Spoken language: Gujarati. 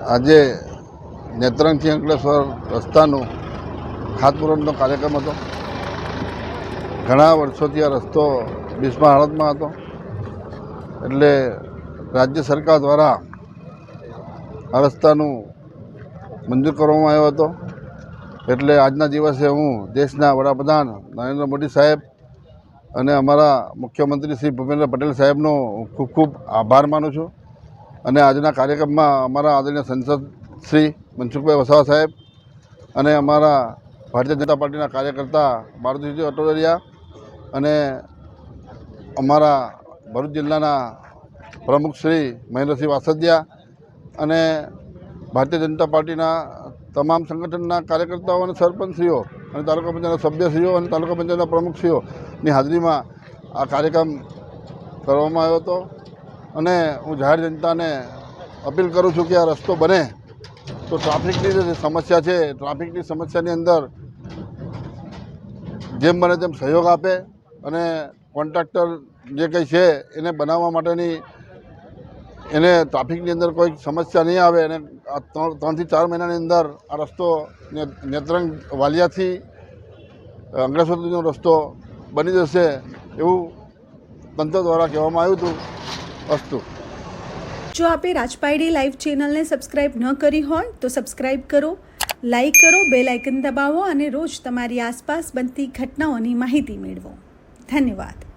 આજે નેત્રંગથી અંકલેશ્વર રસ્તાનું ખાતમુહૂર્તનો કાર્યક્રમ હતો. ઘણા વર્ષોથી આ રસ્તો બિસ્માર હાલતમાં હતો. એટલે રાજ્ય સરકાર દ્વારા આ રસ્તાનું મંજૂર કરવામાં આવ્યો હતો. એટલે આજના દિવસે હું દેશના વડાપ્રધાન નરેન્દ્ર મોદી સાહેબ અને અમારા મુખ્યમંત્રી શ્રી ભૂપેન્દ્ર પટેલ સાહેબનો ખૂબ ખૂબ આભાર માનું છું. અને આજના કાર્યક્રમમાં અમારા આદરણીય સંસદ શ્રી મનસુખભાઈ વસાવા સાહેબ અને અમારા ભારતીય જનતા પાર્ટીના કાર્યકર્તા મારુતિજી અટોદરિયા અને અમારા ભરૂચ જિલ્લાના પ્રમુખ શ્રી મહેન્દ્રસિંહ વાસદિયા અને ભારતીય જનતા પાર્ટીના તમામ સંગઠનના કાર્યકર્તાઓ અને સરપંચશ્રીઓ અને તાલુકા પંચાયતના સભ્યશ્રીઓ અને તાલુકા પંચાયતના પ્રમુખશ્રીઓની હાજરીમાં આ કાર્યક્રમ કરવામાં આવ્યો હતો. અને હું જાહેર જનતાને અપીલ કરું છું કે આ રસ્તો બને. તો ટ્રાફિકની જે સમસ્યા છે, ટ્રાફિકની સમસ્યાની અંદર જેમ બને તેમ સહયોગ આપે અને કોન્ટ્રાક્ટર જે કંઈ છે, એને બનાવવા માટેની એને ટ્રાફિકની અંદર કોઈ સમસ્યા નહીં આવે અને આ ત્રણ ત્રણથી ચાર મહિનાની અંદર આ રસ્તો નેત્રંગ વાલિયાથી અંકલેશ્વર સુધીનો રસ્તો બની જશે એવું તંત્ર દ્વારા કહેવામાં આવ્યું હતું. અસ્તુ. જો આપે રાજપાયડી લાઈવ ચેનલને સબસ્ક્રાઇબ ન કરી હોય, તો સબસ્ક્રાઇબ કરો, લાઈક કરો, બેલ આઇકન દબાવો અને રોજ તમારી આસપાસ બનતી ઘટનાઓની માહિતી મેળવો. ધન્યવાદ.